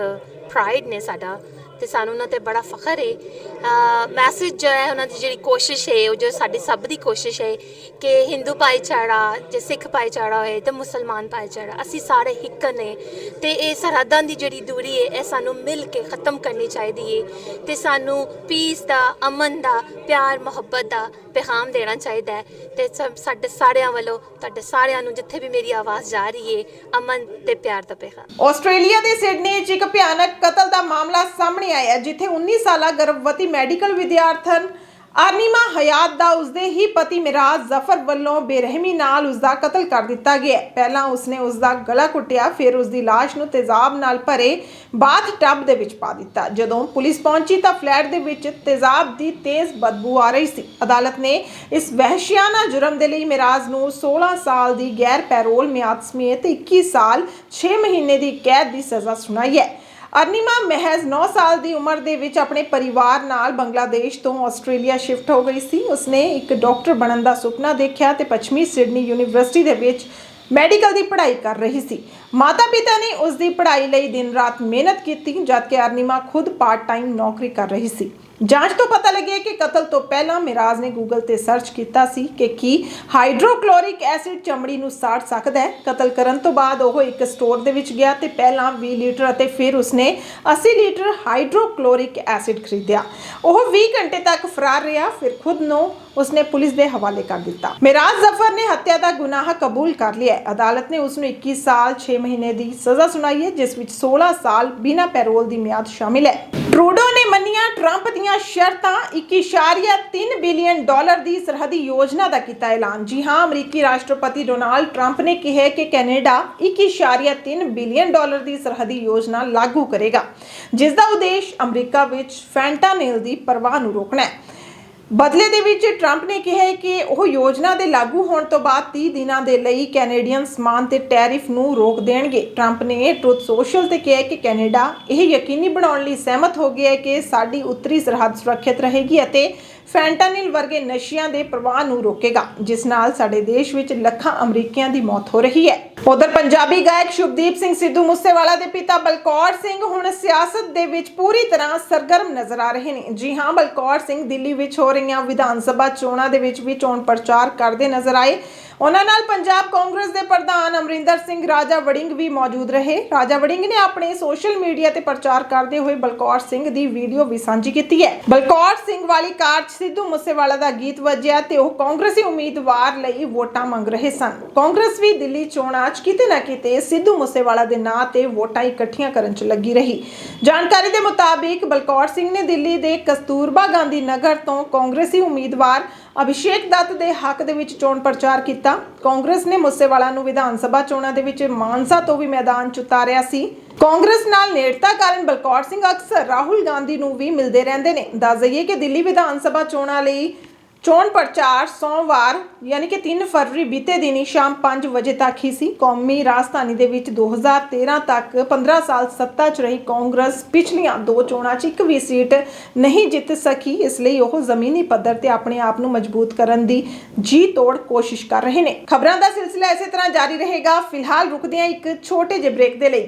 ਪ੍ਰਾਈਡ ਨੇ ਸਾਡਾ। ਤੇ ਸਾਨੂੰ ਉਹਨਾਂ ਤੇ ਬੜਾ ਫਖਰ ਹੈ ਮੈਸੇਜ ਜੋ ਹੈ ਉਹਨਾਂ ਦੀ ਜਿਹੜੀ ਕੋਸ਼ਿਸ਼ ਹੈ ਉਹ ਜੋ ਸਾਡੀ ਸਭ ਦੀ ਕੋਸ਼ਿਸ਼ ਹੈ ਕਿ ਹਿੰਦੂ ਭਾਈਚਾਰਾ ਜੇ ਸਿੱਖ ਭਾਈਚਾਰਾ ਹੋਏ ਤੇ ਮੁਸਲਮਾਨ ਭਾਈਚਾਰਾ, ਅਸੀਂ ਸਾਰੇ ਇੱਕ ਨੇ। ਤੇ ਇਹ ਸਰਹੱਦਾਂ ਦੀ ਜਿਹੜੀ ਦੂਰੀ ਹੈ ਇਹ ਸਾਨੂੰ ਮਿਲ ਕੇ ਖਤਮ ਕਰਨੀ ਚਾਹੀਦੀ ਹੈ ਤੇ ਸਾਨੂੰ ਪੀਸ ਦਾ, ਅਮਨ ਦਾ, ਪਿਆਰ, ਮੁਹੱਬਤ ਦਾ ਪੈਗਾਮ ਦੇਣਾ ਚਾਹੀਦਾ ਹੈ। ਤੇ ਸਾਡੇ ਸਾਰਿਆਂ ਵੱਲੋਂ, ਤੁਹਾਡੇ ਸਾਰਿਆਂ ਨੂੰ ਜਿੱਥੇ ਵੀ ਮੇਰੀ ਆਵਾਜ਼ ਜਾ ਰਹੀ ਹੈ ਅਮਨ ਤੇ ਪਿਆਰ ਦਾ ਪੈਗਾਮ ਆਸਟ੍ਰੇਲੀਆ ਦੇ ਸਿਡਨੀ 'ਚ ਇੱਕ ਭਿਆਨਕ ਕਤਲ ਦਾ ਮਾਮਲਾ ਸਾਹਮਣੇ ਆਇਆ ਜਿੱਥੇ 19 ਸਾਲਾ ਗਰਭਵਤੀ ਮੈਡੀਕਲ ਵਿਦਿਆਰਥਣ ਅਰਨੀਮਾ ਹਯਾਤ ਦਾ ਉਸਦੇ ਹੀ ਪਤੀ ਮਿਰਾਜ ਜ਼ਫਰ ਵੱਲੋਂ ਬੇਰਹਿਮੀ ਨਾਲ ਉਸਦਾ ਕਤਲ ਕਰ ਦਿੱਤਾ ਗਿਆ ਪਹਿਲਾਂ ਉਸਨੇ ਉਸਦਾ ਗਲਾ ਕੁੱਟਿਆ, ਫਿਰ ਉਸਦੀ ਲਾਸ਼ ਨੂੰ ਤੇਜ਼ਾਬ ਨਾਲ ਭਰੇ ਬਾਥ ਟੱਬ ਦੇ ਵਿੱਚ ਪਾ ਦਿੱਤਾ। ਜਦੋਂ ਪੁਲਿਸ ਪਹੁੰਚੀ ਤਾਂ ਫਲੈਟ ਦੇ ਵਿੱਚ ਤੇਜ਼ਾਬ ਦੀ ਤੇਜ਼ ਬਦਬੂ ਆ ਰਹੀ ਸੀ। ਅਦਾਲਤ ਨੇ ਇਸ ਵਹਿਸ਼ਿਆਨਾ ਜੁਰਮ ਦੇ ਲਈ ਮਿਰਾਜ ਨੂੰ 16 ਸਾਲ ਦੀ ਗੈਰ ਪੈਰੋਲ ਮਿਆਦ ਸਮੇਤ 21 ਸਾਲ 6 ਮਹੀਨੇ ਦੀ ਕੈਦ ਦੀ ਸਜ਼ਾ ਸੁਣਾਈ ਹੈ। ਅਰਨੀਮਾ ਮਹਿਜ਼ 9 ਸਾਲ ਦੀ ਉਮਰ ਦੇ ਵਿੱਚ ਆਪਣੇ ਪਰਿਵਾਰ ਨਾਲ ਬੰਗਲਾਦੇਸ਼ ਤੋਂ ਆਸਟ੍ਰੇਲੀਆ ਸ਼ਿਫਟ ਹੋ ਗਈ ਸੀ। ਉਸਨੇ ਇੱਕ ਡਾਕਟਰ ਬਣਨ ਦਾ ਸੁਪਨਾ ਦੇਖਿਆ ਤੇ ਪੱਛਮੀ ਸਿਡਨੀ ਯੂਨੀਵਰਸਿਟੀ ਦੇ ਵਿੱਚ ਮੈਡੀਕਲ ਦੀ ਪੜ੍ਹਾਈ ਕਰ ਰਹੀ ਸੀ। ਮਾਤਾ-ਪਿਤਾ ਨੇ ਉਸ ਦੀ ਪੜ੍ਹਾਈ ਲਈ ਦਿਨ-ਰਾਤ ਮਿਹਨਤ ਕੀਤੀ, ਜਦਕਿ ਅਰਨੀਮਾ ਖੁਦ ਪਾਰਟ ਟਾਈਮ ਨੌਕਰੀ ਕਰ ਰਹੀ ਸੀ। ਜਾਂਚ ਤੋਂ ਪਤਾ ਲੱਗਿਆ ਕਿ ਕਤਲ ਤੋਂ ਪਹਿਲਾਂ ਮਿਰਾਜ਼ ਨੇ ਗੂਗਲ ਤੇ ਸਰਚ ਕੀਤਾ ਸੀ ਕਿ ਕੀ ਹਾਈਡਰੋਕਲੋਰਿਕ ਐਸਿਡ ਚਮੜੀ ਨੂੰ ਸਾੜ ਸਕਦਾ ਹੈ। ਕਤਲ ਕਰਨ ਤੋਂ ਬਾਅਦ ਉਹ ਇੱਕ ਸਟੋਰ ਦੇ ਵਿੱਚ ਗਿਆ ਤੇ ਪਹਿਲਾਂ 20 ਲੀਟਰ ਅਤੇ ਫਿਰ ਉਸਨੇ 80 ਲੀਟਰ ਹਾਈਡਰੋਕਲੋਰਿਕ ਐਸਿਡ ਖਰੀਦਿਆ। ਉਹ 20 ਘੰਟੇ ਤੱਕ ਫਰਾਰ ਰਿਹਾ, ਫਿਰ ਖੁਦ ਨੂੰ ਉਸਨੇ ਪੁਲਿਸ ਦੇ ਹਵਾਲੇ ਕਰ ਦਿੱਤਾ। ਮਿਰਾਜ਼ ਜ਼ਫਰ ਨੇ ਹੱਤਿਆ ਦਾ ਗੁਨਾਹ ਕਬੂਲ ਕਰ ਲਿਆ ਹੈ। ਅਦਾਲਤ ਨੇ ਉਸ ਨੂੰ 21 ਸਾਲ 6 ਮਹੀਨੇ ਦੀ ਸਜ਼ਾ ਸੁਣਾਈ ਹੈ, ਜਿਸ ਵਿੱਚ 16 ਸਾਲ ਬਿਨਾਂ ਪੈਰੋਲ ਦੀ ਮਿਆਦ ਸ਼ਾਮਿਲ ਹੈ। ਟਰੂਡੋ ਮੰਨੀਆਂ ਟਰੰਪ ਦੀਆਂ ਸ਼ਰਤਾਂ 1.3 ਬਿਲੀਅਨ ਡਾਲਰ ਦੀ ਸਰਹੱਦੀ ਯੋਜਨਾ ਦਾ ਕੀਤਾ ਐਲਾਨ। ਜੀ ਹਾਂ, ਅਮਰੀਕੀ ਰਾਸ਼ਟਰਪਤੀ ਡੋਨਾਲਡ ਟਰੰਪ ਨੇ ਕਿਹਾ ਕਿ ਕੈਨੇਡਾ 1.3 ਬਿਲੀਅਨ ਡਾਲਰ ਦੀ ਸਰਹੱਦੀ ਯੋਜਨਾ ਲਾਗੂ ਕਰੇਗਾ ਜਿਸ ਦਾ ਉਦੇਸ਼ ਅਮਰੀਕਾ ਵਿੱਚ ਫੈਂਟਾਨਿਲ ਦੀ ਪਰਵਾਹ ਨੂੰ ਰੋਕਣਾ ਹੈ। ਬਦਲੇ ਦੇ ਵਿੱਚ ਟਰੰਪ ਨੇ ਕਿਹਾ ਕਿ ਉਹ ਯੋਜਨਾ ਦੇ ਲਾਗੂ ਹੋਣ ਤੋਂ ਬਾਅਦ 30 ਦਿਨਾਂ ਦੇ ਲਈ ਕੈਨੇਡੀਅਨ ਸਮਾਨ ਤੇ ਟੈਰਿਫ ਨੂੰ ਰੋਕ ਦੇਣਗੇ। ਟਰੰਪ ਨੇ ਟਰੁੱਥ ਸੋਸ਼ਲ ਤੇ ਕਿਹਾ ਕਿ ਕੈਨੇਡਾ ਇਹ ਯਕੀਨੀ ਬਣਾਉਣ ਲਈ ਸਹਿਮਤ ਹੋ ਗਿਆ ਹੈ ਕਿ ਸਾਡੀ ਉੱਤਰੀ ਸਰਹੱਦ ਸੁਰੱਖਿਅਤ ਰਹੇਗੀ ਅਤੇ ਫੈਂਟਾਨਿਲ ਵਰਗੇ ਨਸ਼ਿਆਂ ਦੇ ਪ੍ਰਵਾਹ ਨੂੰ ਰੋਕੇਗਾ, ਜਿਸ ਨਾਲ ਸਾਡੇ ਦੇਸ਼ ਵਿੱਚ ਲੱਖਾਂ ਅਮਰੀਕੀਆਂ ਦੀ ਮੌਤ ਹੋ ਰਹੀ ਹੈ। ਉਧਰ ਪੰਜਾਬੀ ਗਾਇਕ ਸ਼ੁਭਦੀਪ ਸਿੰਘ ਸਿੱਧੂ ਮੂਸੇਵਾਲਾ ਦੇ ਪਿਤਾ ਬਲਕੌਰ ਸਿੰਘ ਹੁਣ ਸਿਆਸਤ ਦੇ ਵਿੱਚ ਪੂਰੀ ਤਰ੍ਹਾਂ ਸਰਗਰਮ ਨਜ਼ਰ ਆ ਰਹੇ ਨੇ। ਜੀ ਹਾਂ, ਬਲਕੌਰ ਸਿੰਘ ਦਿੱਲੀ ਵਿੱਚ ਹੋ ਰਹੀਆਂ ਵਿਧਾਨ ਸਭਾ ਚੋਣਾਂ ਦੇ ਵਿੱਚ ਵੀ ਚੋਣ ਪ੍ਰਚਾਰ ਕਰਦੇ ਨਜ਼ਰ ਆਏ। ਉਹਨਾਂ ਨਾਲ ਪੰਜਾਬ ਕਾਂਗਰਸ ਦੇ ਪ੍ਰਧਾਨ ਅਮਰਿੰਦਰ ਸਿੰਘ ਰਾਜਾ ਵੜਿੰਗ ਵੀ ਮੌਜੂਦ ਰਹੇ। ਰਾਜਾ ਵੜਿੰਗ ਨੇ ਆਪਣੇ ਸੋਸ਼ਲ ਮੀਡੀਆ ਤੇ ਪ੍ਰਚਾਰ ਕਰਦੇ ਹੋਏ ਬਲਕੌਰ ਸਿੰਘ ਦੀ ਵੀਡੀਓ ਵੀ ਸਾਂਝੀ ਕੀਤੀ ਹੈ। ਬਲਕੌਰ ਸਿੰਘ ਵਾਲੀ ਕਾਰ 'ਚ ਸਿੱਧੂ ਮੂਸੇਵਾਲਾ ਦਾ ਗੀਤ ਵੱਜਿਆ ਤੇ ਉਹ ਕਾਂਗਰਸੀ ਉਮੀਦਵਾਰ ਲਈ ਵੋਟਾਂ ਮੰਗ ਰਹੇ ਸਨ। ਕਾਂਗਰਸ ਵੀ ਦਿੱਲੀ ਚੋਣਾਂ 'ਚ ਕਿਤੇ ਨਾ ਕਿਤੇ ਸਿੱਧੂ ਮੂਸੇਵਾਲਾ ਦੇ ਨਾਂ ਤੇ ਵੋਟਾਂ ਇਕੱਠੀਆਂ ਕਰਨ 'ਚ ਲੱਗੀ ਰਹੀ। ਜਾਣਕਾਰੀ ਦੇ ਮੁਤਾਬਿਕ ਬਲਕੌਰ ਸਿੰਘ ਨੇ ਦਿੱਲੀ ਦੇ ਕਸਤੂਰਬਾ ਗਾਂਧੀ ਨਗਰ ਤੋਂ ਕਾਂਗਰਸੀ ਉਮੀਦਵਾਰ ਅਭਿਸ਼ੇਕ ਦੱਤ ਦੇ ਹੱਕ ਦੇ ਵਿੱਚ ਚੋਣ ਪ੍ਰਚਾਰ ਕੀਤਾ। ਕਾਂਗਰਸ ਨੇ ਮੂਸੇਵਾਲਾ ਨੂੰ ਵਿਧਾਨ ਸਭਾ ਚੋਣਾਂ ਦੇ ਵਿੱਚ ਮਾਨਸਾ ਤੋਂ ਵੀ ਮੈਦਾਨ 'ਚ ਉਤਾਰਿਆ ਸੀ। ਕਾਂਗਰਸ ਨਾਲ ਨੇੜਤਾ ਕਾਰਨ ਬਲਕੌਰ ਸਿੰਘ ਅਕਸਰ ਰਾਹੁਲ ਗਾਂਧੀ ਨੂੰ ਵੀ ਮਿਲਦੇ ਰਹਿੰਦੇ ਨੇ। ਦੱਸ ਦਈਏ ਕਿ ਦਿੱਲੀ ਵਿਧਾਨ ਸਭਾ ਚੋਣਾਂ ਲਈ ਚੋਣ ਪ੍ਰਚਾਰ ਸੋਮਵਾਰ, ਯਾਨੀ ਕਿ 3 ਫਰਵਰੀ ਬੀਤੇ ਦਿਨੀ ਸ਼ਾਮ 5 ਵਜੇ ਤੱਕ ਹੀ ਸੀ। ਕੌਮੀ ਰਾਜਧਾਨੀ ਦੇ ਵਿੱਚ 2013 ਤੱਕ 15 ਸਾਲ ਸੱਤਾ 'ਚ ਰਹੀ ਕਾਂਗਰਸ ਪਿਛਲੀਆਂ ਦੋ ਚੋਣਾਂ 'ਚ ਇੱਕ ਵੀ ਸੀਟ ਨਹੀਂ ਜਿੱਤ ਸਕੀ। ਇਸ ਲਈ ਉਹ ਜ਼ਮੀਨੀ ਪੱਧਰ ਤੇ ਆਪਣੇ ਆਪ ਨੂੰ ਮਜ਼ਬੂਤ ਕਰਨ ਦੀ ਜੀ ਤੋੜ ਕੋਸ਼ਿਸ਼ ਕਰ ਰਹੇ ਨੇ। ਖਬਰਾਂ ਦਾ ਸਿਲਸਿਲਾ ਇਸੇ ਤਰ੍ਹਾਂ ਜਾਰੀ ਰਹੇਗਾ। ਫਿਲਹਾਲ ਰੁਕਦੇ ਹਾਂ ਇੱਕ ਛੋਟੇ ਜਿਹੇ ਬ੍ਰੇਕ ਦੇ ਲਈ।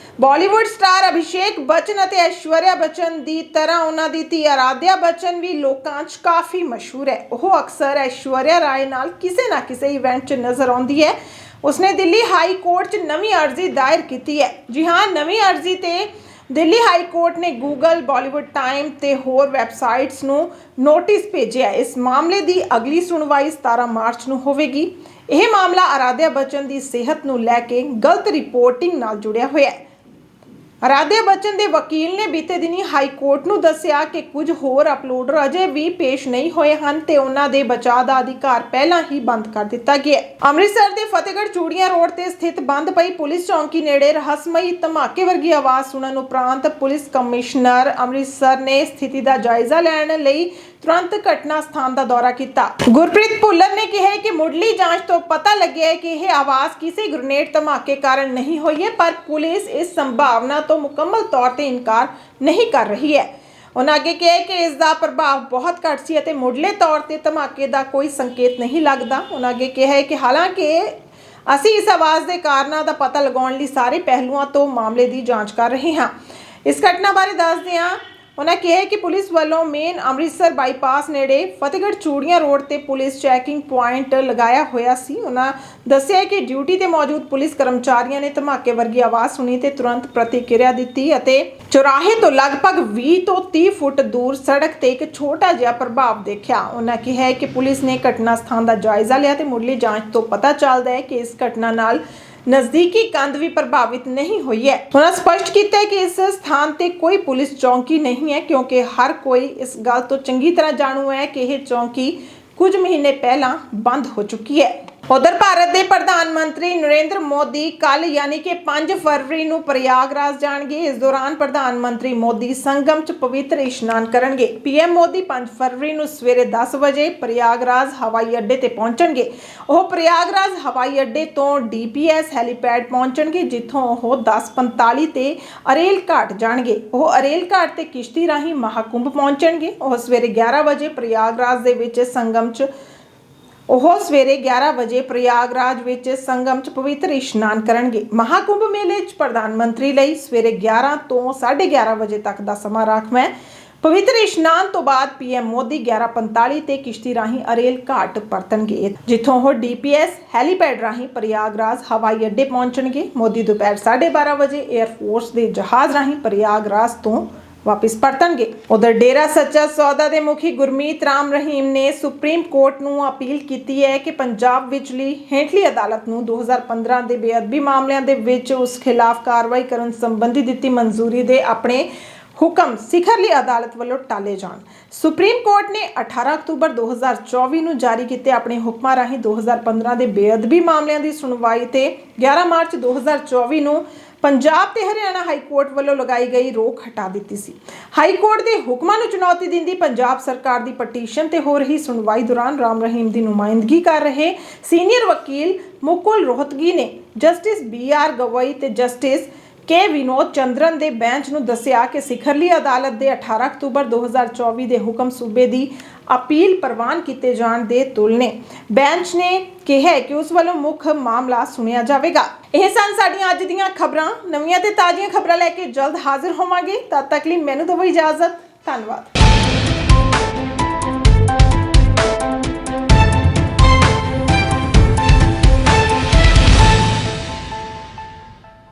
ਬਾਲੀਵੁੱਡ ਸਟਾਰ ਅਭਿਸ਼ੇਕ ਬੱਚਨ ਅਤੇ ਐਸ਼ਵਰਿਆ ਬੱਚਨ ਦੀ ਤਰ੍ਹਾਂ ਉਹਨਾਂ ਦੀ ਧੀ ਆਰਾਧਿਆ ਬੱਚਨ ਵੀ ਲੋਕਾਂ 'ਚ ਕਾਫੀ ਮਸ਼ਹੂਰ ਹੈ। ਉਹ ਅਕਸਰ ਐਸ਼ਵਰਿਆ ਰਾਏ ਨਾਲ ਕਿਸੇ ਨਾ ਕਿਸੇ ਇਵੈਂਟ 'ਚ ਨਜ਼ਰ ਆਉਂਦੀ ਹੈ। ਉਸਨੇ ਦਿੱਲੀ ਹਾਈ ਕੋਰਟ 'ਚ ਨਵੀਂ ਅਰਜ਼ੀ ਦਾਇਰ ਕੀਤੀ ਹੈ। ਜੀ ਹਾਂ, ਨਵੀਂ ਅਰਜ਼ੀ ਤੇ ਦਿੱਲੀ ਹਾਈ ਕੋਰਟ ਨੇ ਗੂਗਲ ਬਾਲੀਵੁੱਡ ਟਾਈਮ ਤੇ ਹੋਰ ਵੈਬਸਾਈਟਸ ਨੂੰ ਨੋਟਿਸ ਭੇਜਿਆ। ਇਸ ਮਾਮਲੇ ਦੀ ਅਗਲੀ ਸੁਣਵਾਈ 17 ਮਾਰਚ ਨੂੰ ਹੋਵੇਗੀ। ਇਹ ਮਾਮਲਾ ਆਰਾਧਿਆ ਬੱਚਨ ਦੀ ਸਿਹਤ ਨੂੰ ਲੈ ਕੇ ਗਲਤ ਰਿਪੋਰਟਿੰਗ ਨਾਲ ਜੁੜਿਆ ਹੋਇਆ ਹੈ। ਆਰਾਧਿਆ ਬੱਚਨ ਦੇ ਵਕੀਲ ਨੇ ਬੀਤੇ ਦਿਨੀ ਹਾਈ ਕੋਰਟ ਨੂੰ ਦੱਸਿਆ ਕਿ ਕੁਝ ਹੋਰ ਅਪਲੋਡਰ ਅਜੇ ਵੀ ਪੇਸ਼ ਨਹੀਂ ਹੋਏ ਹਨ ਤੇ ਉਹਨਾਂ ਦੇ ਬਚਾਅ ਦਾ ਅਧਿਕਾਰ ਪਹਿਲਾਂ ਹੀ ਬੰਦ ਕਰ ਦਿੱਤਾ ਗਿਆ ਅੰਮ੍ਰਿਤਸਰ ਦੇ ਫਤਿਹਗੜ੍ਹ ਚੂੜੀਆਂ ਰੋਡ ਤੇ ਸਥਿਤ ਬੰਦ ਪਈ ਪੁਲਿਸ ਚੌਂਕੀ ਨੇੜੇ ਰਹੱਸਮਈ ਧਮਾਕੇ ਵਰਗੀ ਆਵਾਜ਼ ਸੁਣਨ ਉਪਰੰਤ ਪੁਲਿਸ ਕਮਿਸ਼ਨਰ ਅੰਮ੍ਰਿਤਸਰ ਨੇ ਸਥਿਤੀ ਦਾ ਜਾਇਜ਼ਾ ਲੈਣ ਲਈ ਤੁਰੰਤ ਘਟਨਾ ਸਥਾਨ ਦਾ ਦੌਰਾ ਕੀਤਾ ਗੁਰਪ੍ਰੀਤ ਭੁੱਲਰ ਨੇ ਕਿਹਾ ਹੈ ਕਿ ਮੁੱਢਲੀ ਜਾਂਚ ਤੋਂ ਪਤਾ ਲੱਗਿਆ ਹੈ ਕਿ ਇਹ ਆਵਾਜ਼ ਕਿਸੇ ਗ੍ਰਨੇਡ ਧਮਾਕੇ ਕਾਰਨ ਨਹੀਂ ਹੋਈ ਹੈ ਪਰ ਪੁਲਿਸ ਇਸ ਸੰਭਾਵਨਾ ਤੋਂ ਮੁਕੰਮਲ ਤੌਰ ਤੇ ਇਨਕਾਰ ਨਹੀਂ ਕਰ ਰਹੀ ਹੈ ਉਹਨਾਂ ਅੱਗੇ ਕਿਹਾ ਹੈ ਕਿ ਇਸ ਦਾ ਪ੍ਰਭਾਵ ਬਹੁਤ ਘੱਟ ਸੀ ਅਤੇ ਮੁੱਢਲੇ ਤੌਰ ਤੇ ਧਮਾਕੇ ਦਾ ਕੋਈ ਸੰਕੇਤ ਨਹੀਂ ਲੱਗਦਾ ਉਹਨਾਂ ਅੱਗੇ ਕਿਹਾ ਹੈ ਕਿ ਹਾਲਾਂਕਿ ਅਸੀਂ ਇਸ ਆਵਾਜ਼ ਦੇ ਕਾਰਨਾਂ ਦਾ ਪਤਾ ਲਗਾਉਣ ਲਈ ਸਾਰੇ ਪਹਿਲੂਆਂ ਤੋਂ ਮਾਮਲੇ ਦੀ ਜਾਂਚ ਕਰ ਰਹੇ ਹਾਂ ਇਸ ਘਟਨਾ ਬਾਰੇ ਦੱਸਦੇ ਹਾਂ ਉਹਨਾਂ ਕਿਹਾ ਕਿ ਪੁਲਿਸ ਵੱਲੋਂ ਮੇਨ ਅੰਮ੍ਰਿਤਸਰ ਬਾਈਪਾਸ ਨੇੜੇ ਫਤਿਹਗੜ੍ਹ ਚੂੜੀਆਂ ਰੋਡ ਤੇ ਪੁਲਿਸ ਚੈਕਿੰਗ ਪੁਆਇੰਟ ਲਗਾਇਆ ਹੋਇਆ ਸੀ। ਉਹਨਾਂ ਦੱਸਿਆ ਕਿ ਡਿਊਟੀ ਤੇ ਮੌਜੂਦ ਪੁਲਿਸ ਕਰਮਚਾਰੀਆਂ ਨੇ ਧਮਾਕੇ ਵਰਗੀ ਆਵਾਜ਼ ਸੁਣੀ ਤੇ ਤੁਰੰਤ ਪ੍ਰਤੀਕਿਰਿਆ ਦਿੱਤੀ ਅਤੇ ਚੌਰਾਹੇ ਤੋਂ ਲਗਭਗ 20 ਤੋਂ 30 ਫੁੱਟ ਦੂਰ ਸੜਕ ਤੇ ਇੱਕ ਛੋਟਾ ਜਿਹਾ ਪ੍ਰਭਾਵ ਦੇਖਿਆ। ਉਹਨਾਂ ਕਿਹਾ ਕਿ ਪੁਲਿਸ ਨੇ ਘਟਨਾ ਸਥਾਨ ਦਾ ਜਾਇਜ਼ਾ ਲਿਆ ਤੇ ਮੁੱਢਲੀ ਜਾਂਚ ਤੋਂ ਪਤਾ ਚੱਲਦਾ ਹੈ ਕਿ ਇਸ ਘਟਨਾ ਨਾਲ ਨਜ਼ਦੀਕੀ ਕੰਧ ਵੀ ਪ੍ਰਭਾਵਿਤ ਨਹੀਂ ਹੋਈ ਹੈ। ਉਹਨਾਂ ਸਪਸ਼ਟ ਕੀਤਾ ਕਿ ਇਸ ਸਥਾਨ ਤੇ ਕੋਈ ਪੁਲਿਸ ਚੌਂਕੀ ਨਹੀਂ ਹੈ, ਕਿਉਂਕਿ ਹਰ ਕੋਈ ਇਸ ਗੱਲ ਤੋਂ ਚੰਗੀ ਤਰ੍ਹਾਂ ਜਾਣੂ ਹੈ ਕਿ ਇਹ ਚੌਂਕੀ ਕੁਝ ਮਹੀਨੇ ਪਹਿਲਾਂ ਬੰਦ ਹੋ ਚੁੱਕੀ ਹੈ। ਉਧਰ ਭਾਰਤ ਦੇ ਪ੍ਰਧਾਨ ਮੰਤਰੀ ਨਰਿੰਦਰ ਮੋਦੀ ਕੱਲ ਯਾਨੀ ਕਿ 5 ਫਰਵਰੀ ਨੂੰ ਪ੍ਰਯਾਗਰਾਜ ਜਾਣਗੇ। ਇਸ ਦੌਰਾਨ ਪ੍ਰਧਾਨ ਮੰਤਰੀ ਮੋਦੀ ਸੰਗਮ 'ਚ ਪਵਿੱਤਰ ਇਸ਼ਨਾਨ ਕਰਨਗੇ। ਪੀਐਮ ਮੋਦੀ 5 ਫਰਵਰੀ ਨੂੰ ਸਵੇਰੇ 10 ਵਜੇ ਪ੍ਰਯਾਗਰਾਜ ਹਵਾਈ ਅੱਡੇ ਤੇ ਪਹੁੰਚਣਗੇ। ਉਹ ਪ੍ਰਯਾਗਰਾਜ ਹਵਾਈ ਅੱਡੇ ਤੋਂ ਡੀਪੀਐਸ ਹੈਲੀਪੈਡ ਪਹੁੰਚਣਗੇ, ਜਿੱਥੋਂ ਉਹ 10:45 ਤੇ ਅਰੇਲ ਘਾਟ ਜਾਣਗੇ। ਉਹ ਅਰੇਲ ਘਾਟ ਤੇ ਕਿਸ਼ਤੀ ਰਾਹੀਂ ਮਹਾਕੁੰਭ ਪਹੁੰਚਣਗੇ। ਉਹ ਸਵੇਰੇ 11 ਵਜੇ ਪ੍ਰਯਾਗਰਾਜ ਦੇ ਵਿੱਚ ਸੰਗਮ 'ਚ ਉਹ ਸਵੇਰੇ 11 ਵਜੇ ਪ੍ਰਯਾਗਰਾਜ ਵਿੱਚ ਸੰਗਮ 'ਚ ਪਵਿੱਤਰ ਇਸ਼ਨਾਨ ਕਰਨਗੇ। ਮਹਾਕੁੰਭ ਮੇਲੇ 'ਚ ਪ੍ਰਧਾਨ ਮੰਤਰੀ ਲਈ ਸਵੇਰੇ 11 ਤੋਂ 11:30 ਵਜੇ ਤੱਕ ਦਾ ਸਮਾਂ ਰਾਖਵਾਂ। ਹੈ ਪਵਿੱਤਰ ਇਸ਼ਨਾਨ ਤੋਂ ਬਾਅਦ ਪੀਐਮ ਮੋਦੀ 11:45 ਤੇ ਕਿਸ਼ਤੀ ਰਾਹੀਂ ਅਰੇਲ ਘਾਟ ਪਰਤਣਗੇ। ਜਿੱਥੋਂ ਉਹ ਡੀਪੀਐਸ ਹੈਲੀਪੈਡ ਰਾਹੀਂ ਪ੍ਰਯਾਗਰਾਜ ਹਵਾਈ ਅੱਡੇ ਪਹੁੰਚਣਗੇ। ਮੋਦੀ ਦੁਪਹਿਰ 12:30 ਵਜੇ 에ਅਰ ਫੋਰਸ ਦੇ ਜਹਾਜ਼ ਰਾਹੀਂ ਪ੍ਰਯਾਗਰਾਜ ਤੋਂ ਵਾਪਿਸ ਪਰਤਣਗੇ। ਉਧਰ ਡੇਰਾ ਸੱਚਾ ਸੌਦਾ ਦੇ ਮੁਖੀ ਗੁਰਮੀਤ ਰਾਮ ਰਹੀਮ ਨੇ ਸੁਪਰੀਮ ਕੋਰਟ ਨੂੰ ਅਪੀਲ ਕੀਤੀ ਹੈ ਕਿ ਪੰਜਾਬ ਵਿਚਲੀ ਹੇਠਲੀ ਅਦਾਲਤ ਨੂੰ 2015 ਦੇ ਬੇਅਦਬੀ ਮਾਮਲਿਆਂ ਦੇ ਵਿੱਚ ਉਸ ਖਿਲਾਫ ਕਾਰਵਾਈ ਕਰਨ ਸੰਬੰਧੀ ਦਿੱਤੀ ਮਨਜ਼ੂਰੀ ਦੇ ਆਪਣੇ ਹੁਕਮ ਸਿਖਰਲੀ ਅਦਾਲਤ ਵੱਲੋਂ ਟਾਲੇ ਜਾਣ। ਸੁਪਰੀਮ ਕੋਰਟ ਨੇ 18 ਅਕਤੂਬਰ 2024 ਨੂੰ ਜਾਰੀ ਕੀਤੇ ਆਪਣੇ ਹੁਕਮਾਂ ਰਾਹੀਂ 2015 ਦੇ ਬੇਅਦਬੀ ਮਾਮਲਿਆਂ ਦੀ ਸੁਣਵਾਈ ਤੇ 11 ਮਾਰਚ 2024 ਨੂੰ ਪੰਜਾਬ ਤੇ ਹਰਿਆਣਾ ਹਾਈ ਕੋਰਟ ਵੱਲੋਂ ਲਗਾਈ ਗਈ ਰੋਕ ਹਟਾ ਦਿੱਤੀ ਸੀ। ਹਾਈ ਕੋਰਟ ਦੇ ਹੁਕਮਾਂ ਨੂੰ ਚੁਣੌਤੀ ਦਿੰਦੀ ਪੰਜਾਬ ਸਰਕਾਰ ਦੀ ਪਟੀਸ਼ਨ ਤੇ ਹੋ ਰਹੀ ਸੁਣਵਾਈ ਦੌਰਾਨ ਰਾਮ ਰਹੀਮ ਦੀ ਨੁਮਾਇੰਦਗੀ ਕਰ ਰਹੇ ਸੀਨੀਅਰ ਵਕੀਲ ਮੁਕੁਲ ਰੋਹਤਗੀ ਨੇ ਜਸਟਿਸ ਬੀ ਆਰ ਗਵਈ ਤੇ ਜਸਟਿਸ ਕੇ ਵਿਨੋਦ ਚੰਦਰਨ ਦੇ ਬੈਂਚ ਨੂੰ ਦੱਸਿਆ ਕਿ ਸਿਖਰਲੀ ਅਦਾਲਤ ਦੇ 18 ਅਕਤੂਬਰ 2024 ਦੇ ਹੁਕਮ ਸੂਬੇ ਦੀ ਅਪੀਲ ਪ੍ਰਵਾਨ ਕੀਤੇ ਜਾਣ ਦੇ ਤੁਲਨੇ ਬੈਂਚ ਨੇ ਕਿਹਾ ਕਿ ਉਸ ਵੱਲੋਂ ਮੁੱਖ ਮਾਮਲਾ ਸੁਣਿਆ ਜਾਵੇਗਾ। ਇਹ ਸਨ ਸਾਡੀਆਂ ਅੱਜ ਦੀਆਂ ਖਬਰਾਂ। ਨਵੀਆਂ ਤੇ ਤਾਜ਼ੀਆਂ ਖਬਰਾਂ ਲੈ ਕੇ ਜਲਦ ਹਾਜ਼ਰ ਹੋਵਾਂਗੇ। ਤਦ ਤੱਕ ਲਈ ਮੈਨੂੰ ਦਿਓ ਇਜਾਜ਼ਤ। ਧੰਨਵਾਦ।